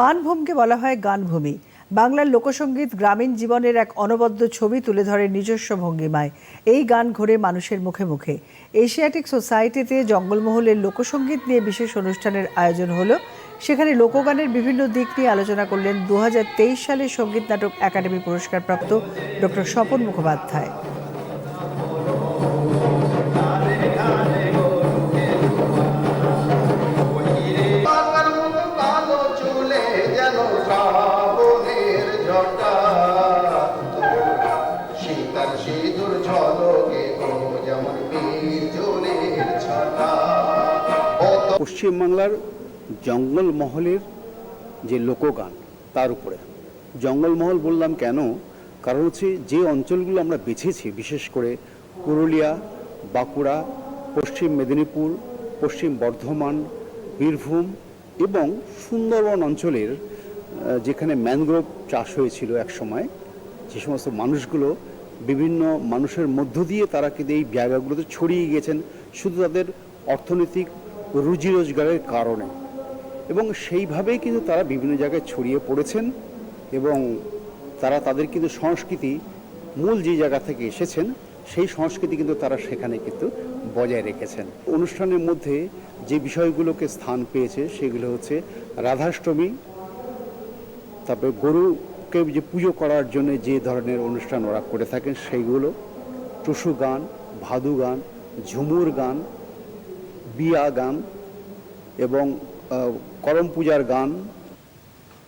মানভূমকে বলা হয় গানভূমি। বাংলার লোকসঙ্গীত গ্রামীণ জীবনের এক অনবদ্য ছবি তুলে ধরে নিজস্ব ভঙ্গিমায়। এই গান ঘোরে মানুষের মুখে মুখে। এশিয়াটিক সোসাইটিতে জঙ্গলমহলের লোকসঙ্গীত নিয়ে বিশেষ অনুষ্ঠানের আয়োজন হলো। সেখানে লোকগানের বিভিন্ন দিক নিয়ে আলোচনা করলেন দু সালের সংগীত নাটক একাডেমি পুরস্কারপ্রাপ্ত ডক্টর স্বপন মুখোপাধ্যায়। পশ্চিমবাংলার জঙ্গলমহলের যে লোকগান, তার উপরে। জঙ্গলমহল বললাম কেন? কারণ হচ্ছে যে অঞ্চলগুলো আমরা বেছেছি, বিশেষ করে পুরুলিয়া, বাঁকুড়া, পশ্চিম মেদিনীপুর, পশ্চিম বর্ধমান, বীরভূম এবং সুন্দরবন অঞ্চলের যেখানে ম্যানগ্রোভ চাষ হয়েছিল এক সময়, যে সমস্ত মানুষগুলো বিভিন্ন মানুষের মধ্য দিয়ে তারা কিন্তু এই জায়গাগুলোতে ছড়িয়ে গিয়েছেন। শুধু তাদের অর্থনৈতিক রুজি রোজগারের কারণে। এবং সেইভাবেই কিন্তু তারা বিভিন্ন জায়গায় ছড়িয়ে পড়েছেন এবং তারা তাদের কিন্তু সংস্কৃতি, মূল যে জায়গা থেকে এসেছেন, সেই সংস্কৃতি কিন্তু তারা সেখানে কিন্তু বজায় রেখেছেন। অনুষ্ঠানের মধ্যে যে বিষয়গুলোকে স্থান পেয়েছে, সেগুলো হচ্ছে রাধাষ্টমী, তারপরে গরুকে যে পুজো করার জন্য যে ধরনের অনুষ্ঠান ওরা করে থাকেন, সেইগুলো টুসু গান, ভাদু গান, ঝুমুর গান বিয়া গান এবং করম পূজার গান